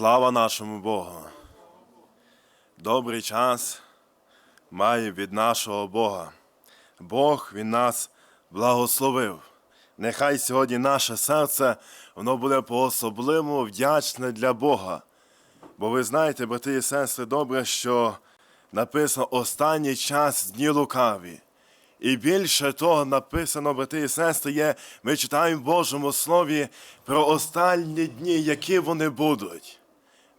Слава нашому Богу! Добрий час має від нашого Бога. Бог Він нас благословив. Нехай сьогодні наше серце воно буде по-особливому вдячне для Бога. Бо ви знаєте, брати і сестри, добре, що написано останній час дні лукаві. І більше того написано, брати і сестри, є, ми читаємо в Божому Слові про останні дні, які вони будуть.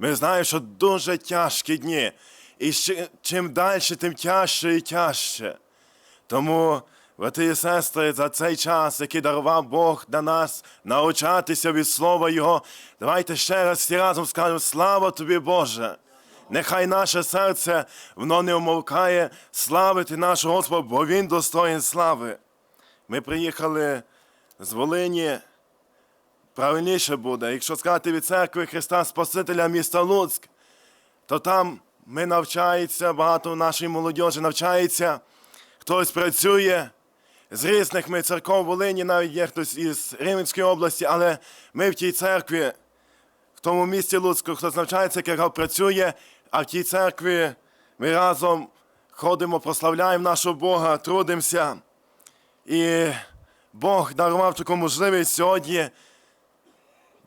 Ми знаємо, що дуже тяжкі дні. І ще- чим далі, тим тяжче і тяжче. Тому, брати і сестри, за цей час, який дарував Бог для нас, навчатися від Слова Його, давайте ще раз всі разом скажемо слава тобі, Боже! Нехай наше серце воно не умовкає славити нашого Господа, бо Він достоїн слави. Ми приїхали з Волині. Правильніше буде, якщо сказати від церкви Христа Спасителя міста Луцьк, то там ми навчається, багато нашої молодіжі навчається, хтось працює. З різних ми церков Волині, навіть є хтось із Рівненської області, але ми в тій церкві, в тому місті Луцьку, хтось навчається, яка працює, а в тій церкві ми разом ходимо, прославляємо нашого Бога, трудимося. І Бог дарував таку можливість сьогодні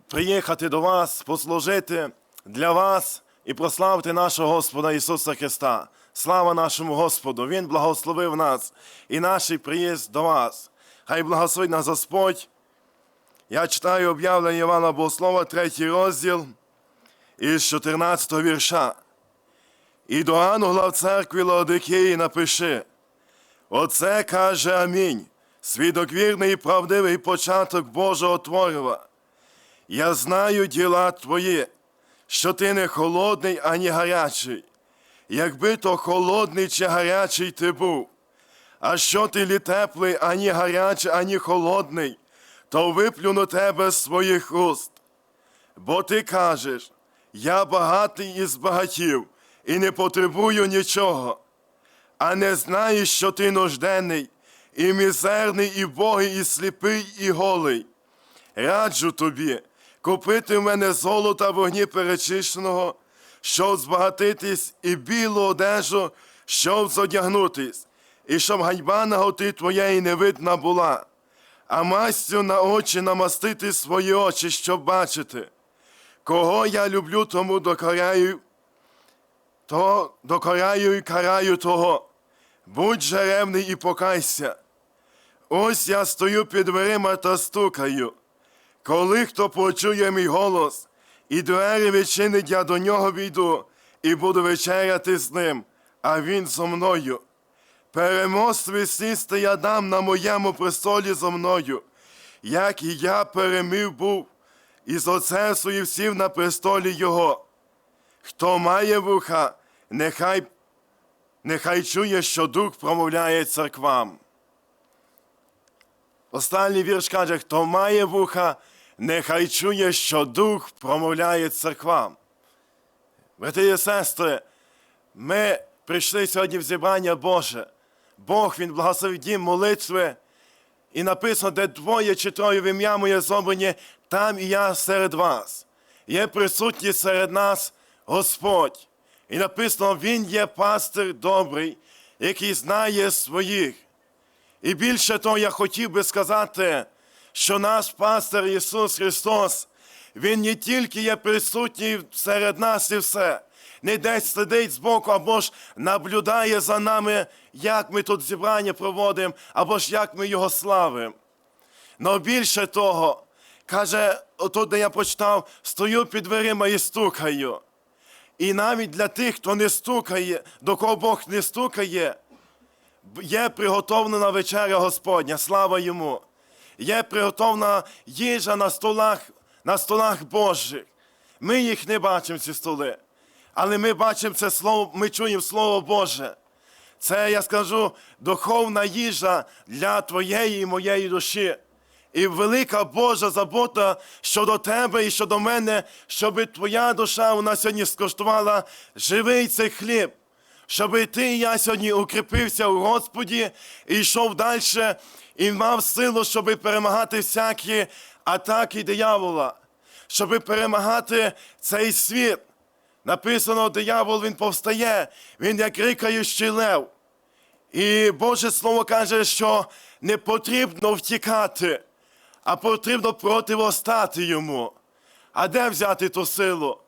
приїхати до вас, послужити для вас і прославити нашого Господа Ісуса Христа. Слава нашому Господу! Він благословив нас і наш приїзд до вас. Хай благословить нас Господь. Я читаю об'явлення Івана Богослова, третій розділ із 14 вірша. І до ангела в церкві Лаодикеї напиши. Оце каже Амінь, свідок вірний і правдивий початок Божого Творива. Я знаю діла твої, що ти не холодний, ані гарячий. Якби то холодний чи гарячий ти був, а що ти лі теплий, ані гарячий, ані холодний, то виплюну тебе з своїх уст. Бо ти кажеш, я багатий із багатів і не потребую нічого, а не знаєш, що ти нужденний, і мізерний, і богий, і сліпий, і голий. Раджу тобі купити в мене золота вогні перечищеного, щоб збагатитись, і білу одежу, щоб зодягнутись, і щоб ганьба наготи твоєї не видна була, а мастю на очі намастити свої очі, щоб бачити. Кого я люблю, тому докоряю, то докоряю і караю того. Будь жеревний і покайся. Ось я стою під дверима та стукаю. Коли хто почує мій голос, і двері відчинить, я до нього війду, і буду вечеряти з ним, а він зо мною. Переможстві сісти я дам на моєму престолі зо мною, як і я перемив був, і з отцем своїм сів на престолі його. Хто має вуха, нехай, нехай чує, що дух промовляє церквам. Останній вірш каже, хто має вуха, нехай чує, що дух промовляє церквам. Брати і сестри, ми прийшли сьогодні в зібрання Боже. Бог Він благословив дім молитви. І написано, де двоє чи троє в ім'я моє зобрані, там і я серед вас. Є присутній серед нас Господь. І написано, Він є пастир добрий, який знає своїх. І більше того, я хотів би сказати, що наш пастир Ісус Христос, Він не тільки є присутній серед нас і все, не десь сидить збоку, або ж наблюдає за нами, як ми тут зібрання проводимо, або ж як ми Його славимо. Но більше того, каже, отут, де я почитав, стою під дверима і стукаю. І навіть для тих, хто не стукає, до кого Бог не стукає, є приготовлена вечеря Господня, слава йому. Є приготовлена їжа на столах, на столах Божих. Ми їх не бачимо, ці столи. Але ми бачимо це слово, ми чуємо Слово Боже. Це, я скажу, духовна їжа для твоєї і моєї душі. І велика Божа забота щодо тебе і щодо мене, щоб твоя душа вона сьогодні скоштувала живий цей хліб щоб ти я сьогодні укріпився у Господі і йшов далі, і мав силу, щоб перемагати всякі атаки диявола. щоб перемагати цей світ. Написано, диявол він повстає, він як рикаючий лев. І Боже Слово каже, що не потрібно втікати, а потрібно противостати йому. А де взяти ту силу?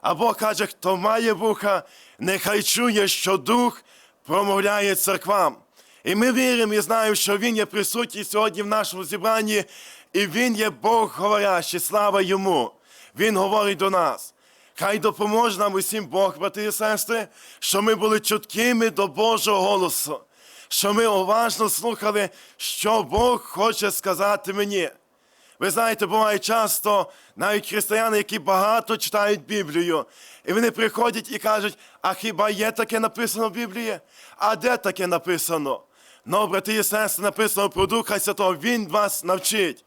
А Бог каже, хто має вуха, нехай чує, що дух промовляє церквам. І ми віримо і знаємо, що Він є присутній сьогодні в нашому зібранні, і Він є Бог говорящий, слава йому. Він говорить до нас. Хай допоможе нам усім Бог, брати і сестри, що ми були чуткими до Божого голосу, що ми уважно слухали, що Бог хоче сказати мені. Ви знаєте, буває часто навіть християни, які багато читають Біблію, і вони приходять і кажуть, а хіба є таке написано в Біблії? А де таке написано? Ну, брати і сестри, написано про Духа Святого, Він вас навчить.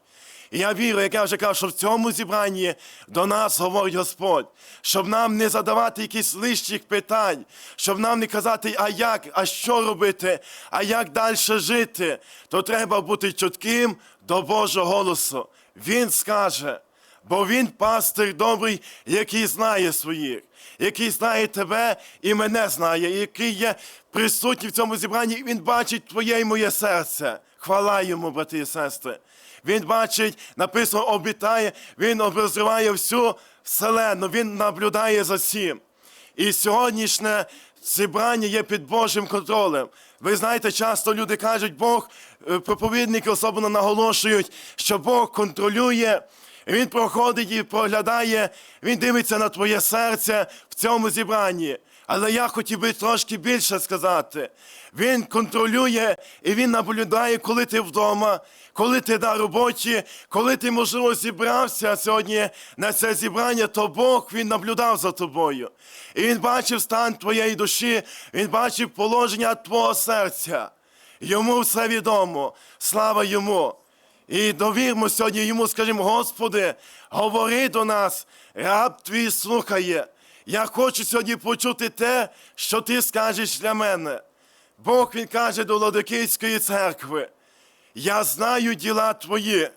І я вірю, як я вже кажу, що в цьому зібранні до нас говорить Господь, щоб нам не задавати якісь лишніх питань, щоб нам не казати, а як, а що робити, а як далі жити, то треба бути чутким до Божого голосу. Він скаже, бо він пастир добрий, який знає своїх, який знає тебе і мене знає, який є присутній в цьому зібранні, і він бачить твоє і моє серце. Хвала йому, брати і сестри. Він бачить, написано, обітає, він обозріває всю вселену, він наблюдає за всім. І сьогоднішнє зібрання є під Божим контролем. Ви знаєте, часто люди кажуть, Бог, е, проповідники особливо наголошують, що Бог контролює, Він проходить і проглядає, Він дивиться на твоє серце в цьому зібранні. Але я хотів би трошки більше сказати. Він контролює і він наблюдає, коли ти вдома, коли ти на роботі, коли ти, можливо, зібрався сьогодні на це зібрання, то Бог він наблюдав за тобою. І він бачив стан твоєї душі, він бачив положення твого серця. Йому все відомо. Слава йому. І довірмо сьогодні йому, скажімо, Господи, говори до нас, раб твій слухає. Я хочу сьогодні почути те, що ти скажеш для мене. Бог він каже до Ладокійської церкви, я знаю діла твої.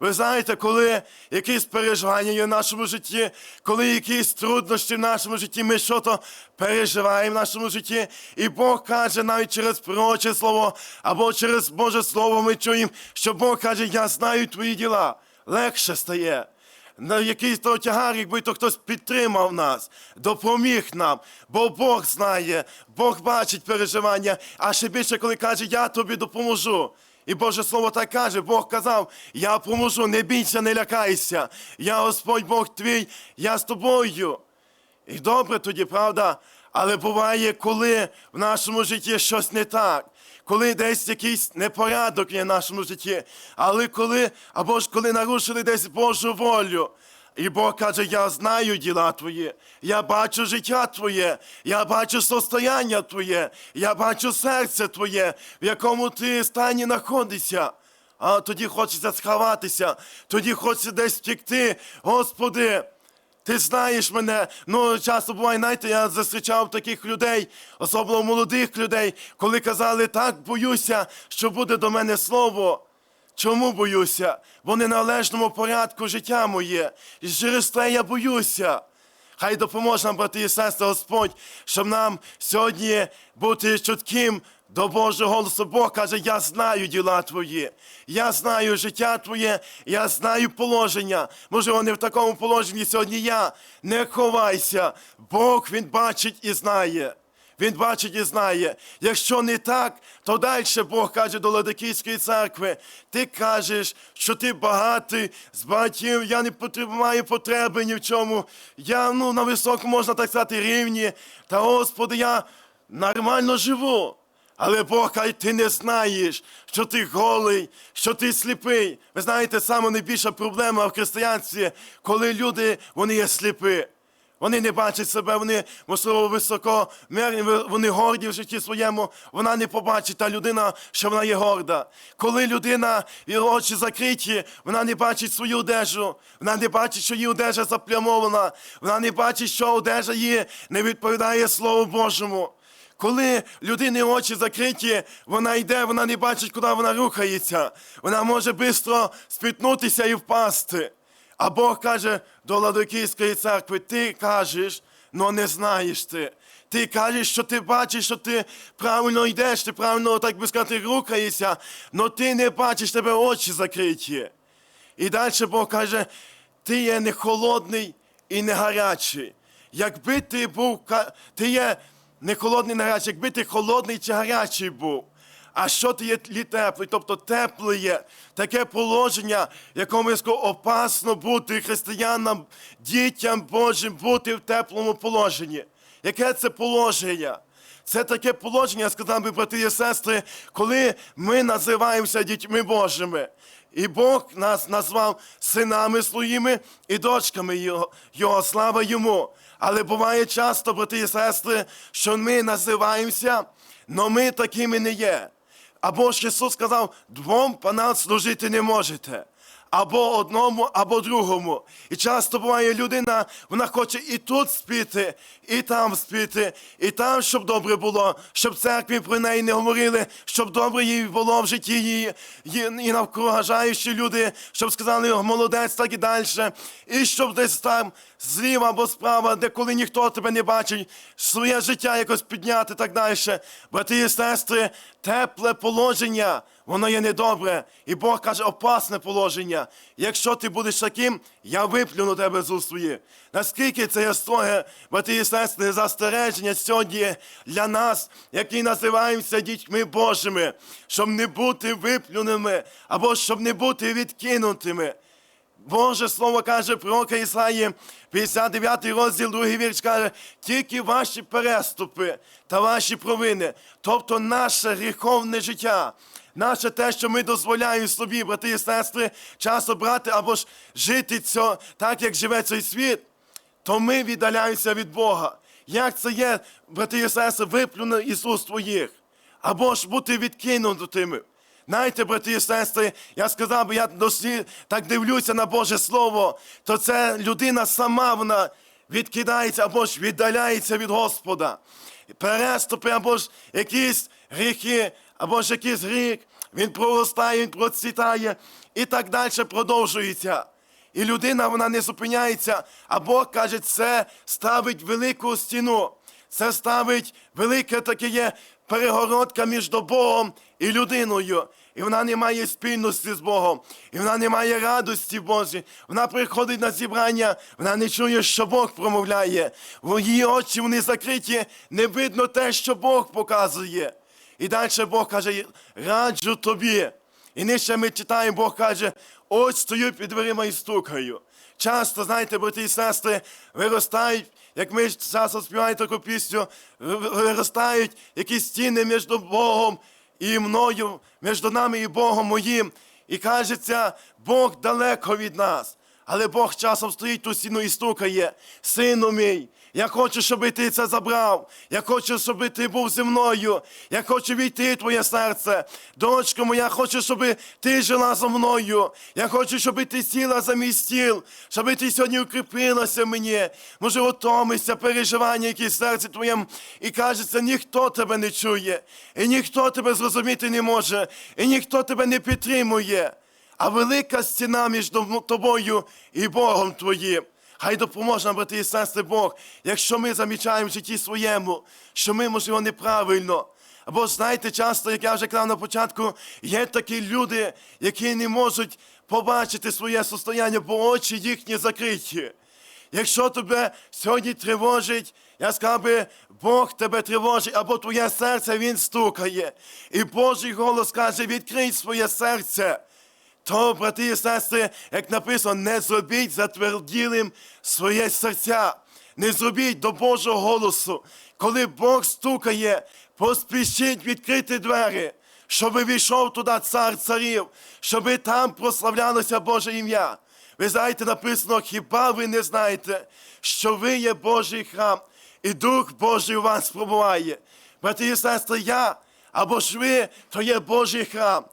Ви знаєте, коли якісь переживання є в нашому житті, коли якісь труднощі в нашому житті, ми що то переживаємо в нашому житті, і Бог каже навіть через пророче слово або через Боже Слово ми чуємо, що Бог каже, я знаю твої діла. Легше стає. На якийсь то тягар, якби то хтось підтримав нас, допоміг нам, бо Бог знає, Бог бачить переживання, а ще більше, коли каже, я тобі допоможу. І Боже Слово так каже, Бог казав, я поможу, не бійся, не лякайся. Я Господь Бог твій, я з тобою. І добре тоді, правда? Але буває, коли в нашому житті щось не так, коли десь якийсь непорядок є в нашому житті, але коли, або ж коли нарушили десь Божу волю. І Бог каже, я знаю діла твої, я бачу життя твоє, я бачу состояння твоє, я бачу серце твоє, в якому ти стані знаходишся. А тоді хочеться сховатися, тоді хочеться десь втекти. Господи, ти знаєш мене. Ну, часто буває, знаєте, я зустрічав таких людей, особливо молодих людей, коли казали, так боюся, що буде до мене слово. Чому боюся? Бо в неналежному порядку життя моє. І через те я боюся. Хай допоможе нам, брати і сестри, Господь, щоб нам сьогодні бути чутким до Божого голосу. Бог каже, я знаю діла твої, я знаю життя твоє, я знаю положення. Можливо, не в такому положенні сьогодні я. Не ховайся. Бог він бачить і знає. Він бачить і знає. Якщо не так, то далі Бог каже до Ладикійської церкви, ти кажеш, що ти багатий, з багатів, я не маю потреби ні в чому. Я ну, на високому, можна так сказати, рівні. Та Господи, я нормально живу. Але Бог ти не знаєш, що ти голий, що ти сліпий. Ви знаєте, саме найбільша проблема в християнстві, коли люди вони є сліпі. Вони не бачать себе, вони, можливо, високо, мерні, вони горді в житті своєму, вона не побачить та людина, що вона є горда. Коли людина, її очі закриті, вона не бачить свою одежу, вона не бачить, що її одежа заплямована, вона не бачить, що одежа її не відповідає Слову Божому. Коли людини очі закриті, вона йде, вона не бачить, куди вона рухається. Вона може швидко спітнутися і впасти. А Бог каже до Ладокійської церкви, ти кажеш, но не знаєш ти. Ти кажеш, що ти бачиш, що ти правильно йдеш, ти правильно, так би сказати, рухаєшся, но ти не бачиш, тебе очі закриті. І далі Бог каже, ти є не холодний і не гарячий. Якби ти був, ти є не холодний, не якби ти холодний чи гарячий був. А що ти є тлі теплий? Тобто тепле є таке положення, якому опасно бути християнам, дітям Божим бути в теплому положенні. Яке це положення? Це таке положення, сказав би, брати і сестри, коли ми називаємося дітьми Божими. І Бог нас назвав синами своїми і дочками Його, Його слава йому. Але буває часто, брати і сестри, що ми називаємося, але ми такими не є. Або ж Ісус сказав, двом панам служити не можете. Або одному, або другому. І часто буває людина, вона хоче і тут спіти, і там спіти, і там, щоб добре було, щоб церкві про неї не говорили, щоб добре їй було в житті її, і навкругажаючі люди, щоб сказали «О, молодець, так і далі. І щоб десь там зліва або справа, де коли ніхто тебе не бачить, своє життя якось підняти так далі. Брати і сестри, тепле положення. Воно є недобре, і Бог каже, опасне положення. Якщо ти будеш таким, я виплюну тебе з устрої. Наскільки це є строге, брати і сестри, застереження сьогодні для нас, які називаємося дітьми Божими, щоб не бути виплюними, або щоб не бути відкинутими. Боже Слово каже пророка Ісаї, 59 розділ, другий вірш каже, тільки ваші переступи та ваші провини, тобто наше гріховне життя, наше те, що ми дозволяємо собі, брати і сестри, часто брати або ж жити цьо, так, як живе цей світ, то ми віддаляємося від Бога. Як це є, брати і сестри, виплюне Ісус твоїх, або ж бути відкинутими. Знаєте, брати і сестри, я сказав я досі так дивлюся на Боже Слово, то це людина сама вона відкидається або ж віддаляється від Господа. Переступи або ж якісь гріхи, або ж якийсь гріх, він проростає, він процвітає і так далі продовжується. І людина вона не зупиняється, а Бог каже, це ставить велику стіну, це ставить велике таке є перегородка між Богом і людиною. І вона не має спільності з Богом, і вона не має радості Божій. Вона приходить на зібрання, вона не чує, що Бог промовляє. В її очі вони закриті, не видно те, що Бог показує. І далі Бог каже, раджу тобі. І нижче ми читаємо, Бог каже, ось стою під дверима і стукаю. Часто, знаєте, брати і сестри, виростають, як ми часто співаємо таку пісню, виростають якісь стіни між Богом і мною, між нами і Богом моїм. І кажеться, Бог далеко від нас. Але Бог часом стоїть ту стіну і стукає. Сину мій, я хочу, щоб ти це забрав. Я хочу, щоб ти був зі мною. Я хочу війти в твоє серце. Дочко моя, хочу, щоб ти жила зі мною. Я хочу, щоб ти сіла за мій стіл, щоб ти сьогодні укріпилася мені. Може, отомишся, переживання, які в серці твоєму. І кажеться, ніхто тебе не чує, і ніхто тебе зрозуміти не може, і ніхто тебе не підтримує. А велика стіна між тобою і Богом твоїм. Хай допоможе нам, брати і сестри Бог, якщо ми замічаємо в житті своєму, що ми, можливо, неправильно. Або знаєте, часто, як я вже казав на початку, є такі люди, які не можуть побачити своє состояння, бо очі їхні закриті. Якщо тебе сьогодні тривожить, я сказав би, Бог тебе тривожить, або твоє серце Він стукає. І Божий голос каже, відкрий своє серце. То, брати і сестри, як написано, не зробіть затверділим своє серця, не зробіть до Божого голосу. Коли Бог стукає, поспішіть відкрити двері, щоб війшов туди цар царів, щоб там прославлялося Боже ім'я. Ви знаєте, написано, хіба ви не знаєте, що ви є Божий храм, і Дух Божий у вас пробуває. Брати і сестри, я або ж ви, то є Божий храм.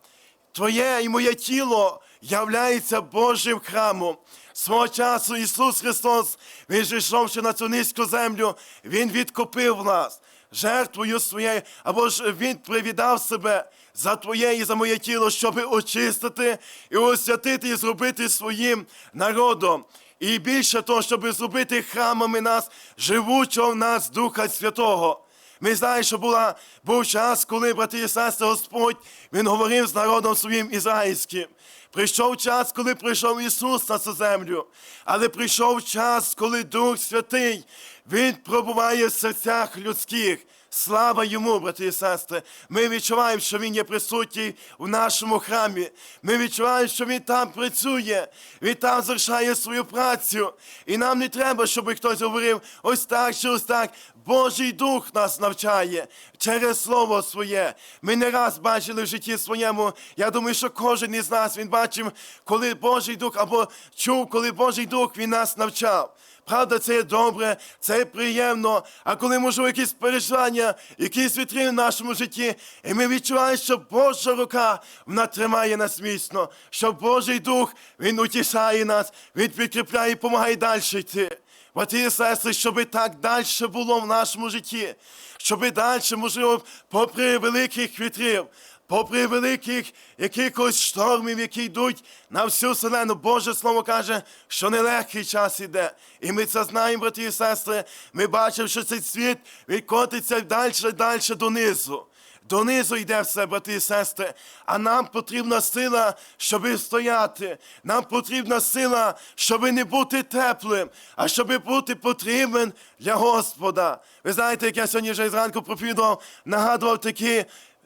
Твоє і моє тіло являється Божим храмом. Свого часу Ісус Христос, Він же йшовши на цю низьку землю, Він відкупив нас. жертвою своєю, або ж Він привідав себе за твоє і за моє тіло, щоб очистити і освятити і зробити своїм народом. І більше того, щоб зробити храмами нас, живучого в нас Духа Святого. Ми знаємо, що була, був час, коли, брати і сестри, Господь, Він говорив з народом своїм ізраїльським. Прийшов час, коли прийшов Ісус на цю землю, але прийшов час, коли Дух Святий, Він пробуває в серцях людських. Слава йому, брати і сестри. Ми відчуваємо, що Він є присутній в нашому храмі. Ми відчуваємо, що Він там працює, Він там звершає свою працю. І нам не треба, щоб хтось говорив ось так чи ось так. Божий Дух нас навчає через Слово своє. Ми не раз бачили в житті своєму. Я думаю, що кожен із нас він бачив, коли Божий Дух або чув, коли Божий Дух він нас навчав. Правда, це є добре, це є приємно. А коли можливо якісь переживання, якісь вітри в нашому житті, і ми відчуваємо, що Божа рука вона тримає нас міцно, що Божий Дух Він утішає нас, Він підкріпляє і допомагає далі йти. Брати і сестри, щоб так далі було в нашому житті, щоб далі, можливо, попри великих вітрів, попри великих якихось штормів, які йдуть на всю вселену, Боже Слово каже, що нелегкий час іде. І ми це знаємо, брати і сестри. Ми бачимо, що цей світ відкотиться далі, і далі донизу. Донизу йде все, брати і сестри, а нам потрібна сила, щоб стояти. Нам потрібна сила, щоб не бути теплим, а щоб бути потрібен для Господа. Ви знаєте, як я сьогодні вже зранку проповідував, нагадував такий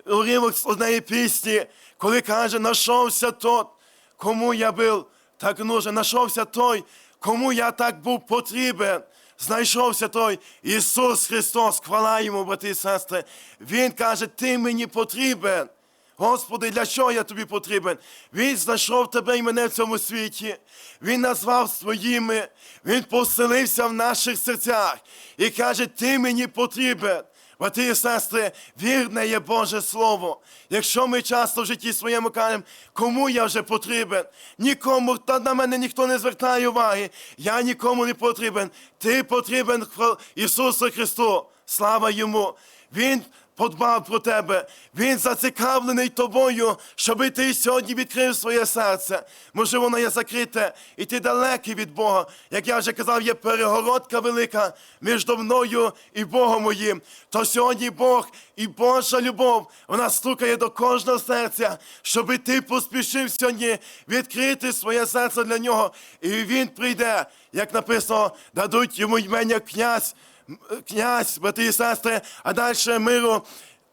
уривок з однієї пісні, коли каже, нашовся тот, кому я був так нужен, нашовся той, кому я так був потрібен. Знайшовся той Ісус Христос, хвала йому, брати і сестри. Він каже, ти мені потрібен. Господи, для чого я тобі потрібен? Він знайшов тебе і мене в цьому світі. Він назвав своїми, Він поселився в наших серцях і каже, ти мені потрібен. Брати і сестри, вірне є Боже Слово. Якщо ми часто в житті своєму кажемо, кому я вже потрібен, нікому, та на мене ніхто не звертає уваги, я нікому не потрібен. Ти потрібен Ісусу Христу. Слава Йому. Він подбав про тебе. Він зацікавлений тобою, щоби ти сьогодні відкрив своє серце. Може, воно є закрите, і ти далекий від Бога. Як я вже казав, є перегородка велика між мною і Богом моїм. То сьогодні Бог і Божа любов, вона стукає до кожного серця, щоби ти поспішив сьогодні відкрити своє серце для нього. І він прийде, як написано, дадуть йому ймення князь князь, брати і сестри, а далі миру.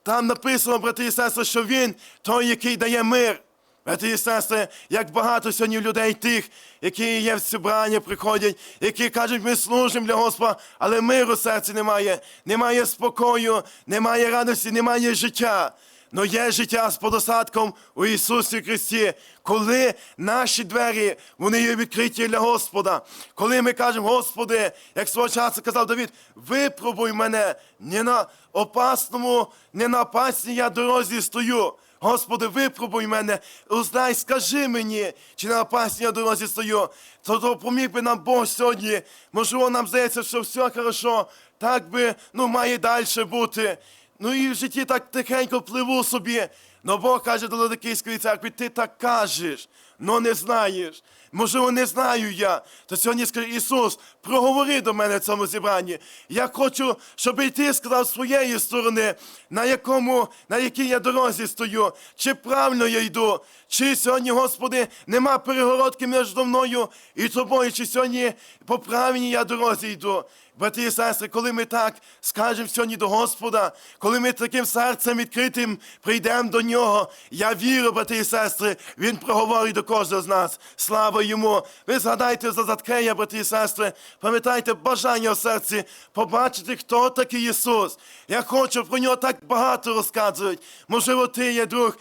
Там написано, брати і сестри, що він той, який дає мир. Брати і сестри, як багато сьогодні людей тих, які є в зібрання, приходять, які кажуть, ми служимо для Господа, але миру в серці немає, немає спокою, немає радості, немає життя. Но є життя з подосадком у Ісусі Христі, коли наші двері вони є відкриті для Господа. Коли ми кажемо, Господи, як свого часу казав Давід, випробуй мене не на опасному, не на опасній я дорозі стою. Господи, випробуй мене, узнай, скажи мені, чи на опасній я дорозі стою. То допоміг би нам Бог сьогодні. Можливо, нам здається, що все хорошо, так би ну, має далі бути. Ну і в житті так тихенько пливу собі. Но Бог каже до Ладикійської церкви, ти так кажеш, но не знаєш. Можливо, не знаю я. То сьогодні скаже Ісус, проговори до мене в цьому зібранні. Я хочу, щоб і ти сказав з своєї сторони, на якому, на якій я дорозі стою, чи правильно я йду, чи сьогодні, Господи, нема перегородки між мною і тобою, чи сьогодні по правильній я дорозі йду. Брати і сестри, коли ми так скажемо сьогодні до Господа, коли ми таким серцем відкритим прийдемо до Нього, я вірю, брати і сестри, Він проговорить до кожного з нас. Слава йому! Ви згадайте за Заткея, брати і сестри, пам'ятайте бажання в серці побачити, хто такий Ісус. Я хочу про нього так багато розказують. Можливо, ти є друг.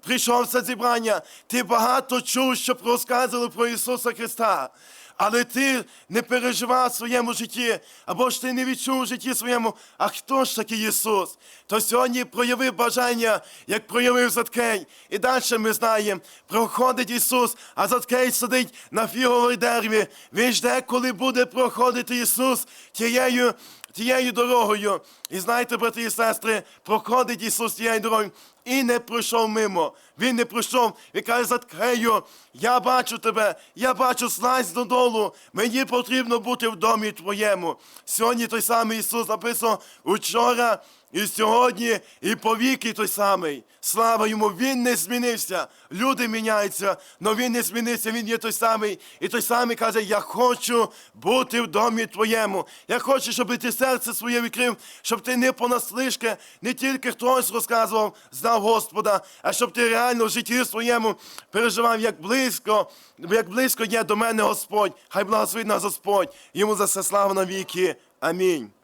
Прийшов це зібрання, ти багато чув, щоб розказували про Ісуса Христа. Але ти не переживав в своєму житті, або ж ти не відчув у житті своєму, а хто ж такий Ісус? То сьогодні прояви бажання, як проявив Заткей. І далі ми знаємо, проходить Ісус, а Заткей сидить на фіговій дереві. Він жде, коли буде проходити Ісус тією тією дорогою. І знаєте, брати і сестри, проходить Ісус тією дорогою і не пройшов мимо. Він не пройшов. і каже, Заткею, я бачу тебе, я бачу слазь додолу. Мені потрібно бути в домі твоєму. Сьогодні той самий Ісус написав, учора. І сьогодні, і повіки той самий. Слава йому, він не змінився. Люди міняються, але він не змінився, він є той самий. І той самий каже: Я хочу бути в домі твоєму. Я хочу, щоб ти серце своє відкрив, щоб ти не понаслишки, не тільки хтось розказував, знав Господа, а щоб ти реально в житті своєму переживав, як близько, як близько є до мене Господь. Хай благословить нас Господь. Йому за все слава на віки. Амінь.